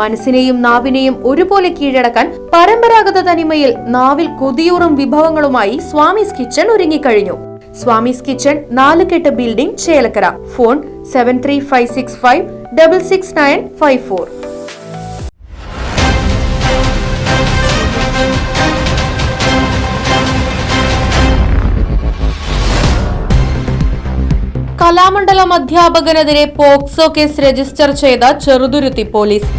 മനസ്സിനെയും നാവിനെയും ഒരുപോലെ കീഴടക്കാൻ പരമ്പരാഗത തനിമയിൽ നാവിൽ കൊതിയൂറും വിഭവങ്ങളുമായി സ്വാമിസ് കിച്ചൺ ഒരുങ്ങിക്കഴിഞ്ഞു. സ്വാമിസ് കിച്ചൺ നാലുകെട്ട് building Chelakkara. Phone seven three five six five double six nine five four Kalamandalam അധ്യാപകനെതിരെ POCSO case register ചെയ്ത ചെറുതുരുത്തി പോലീസ്.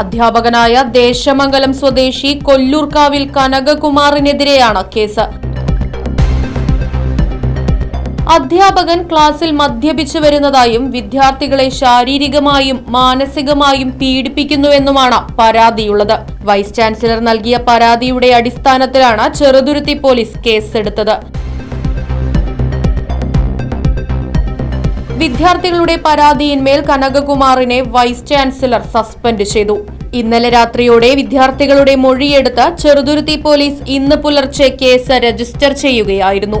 അധ്യാപകനായ ദേശമംഗലം സ്വദേശി കൊല്ലൂർക്കാവിൽ കനകകുമാറിനെതിരെയാണ് കേസ്. അധ്യാപകൻ ക്ലാസിൽ മദ്യപിച്ചു വരുന്നതായും വിദ്യാർത്ഥികളെ ശാരീരികമായും മാനസികമായും പീഡിപ്പിക്കുന്നുവെന്നുമാണ് പരാതിയുള്ളത്. വൈസ് ചാൻസലർ നൽകിയ പരാതിയുടെ അടിസ്ഥാനത്തിലാണ് ചെറുതുരുത്തി പോലീസ് കേസെടുത്തത്. വിദ്യാർത്ഥികളുടെ പരാതിയിന്മേൽ കനകകുമാറിനെ വൈസ് ചാൻസലർ സസ്പെൻഡ് ചെയ്തു. ഇന്നലെ രാത്രിയോടെ വിദ്യാർത്ഥികളുടെ മൊഴിയെടുത്ത് ചെറുതുരുത്തി പോലീസ് ഇന്ന് പുലർച്ചെ കേസ് രജിസ്റ്റർ ചെയ്യുകയായിരുന്നു.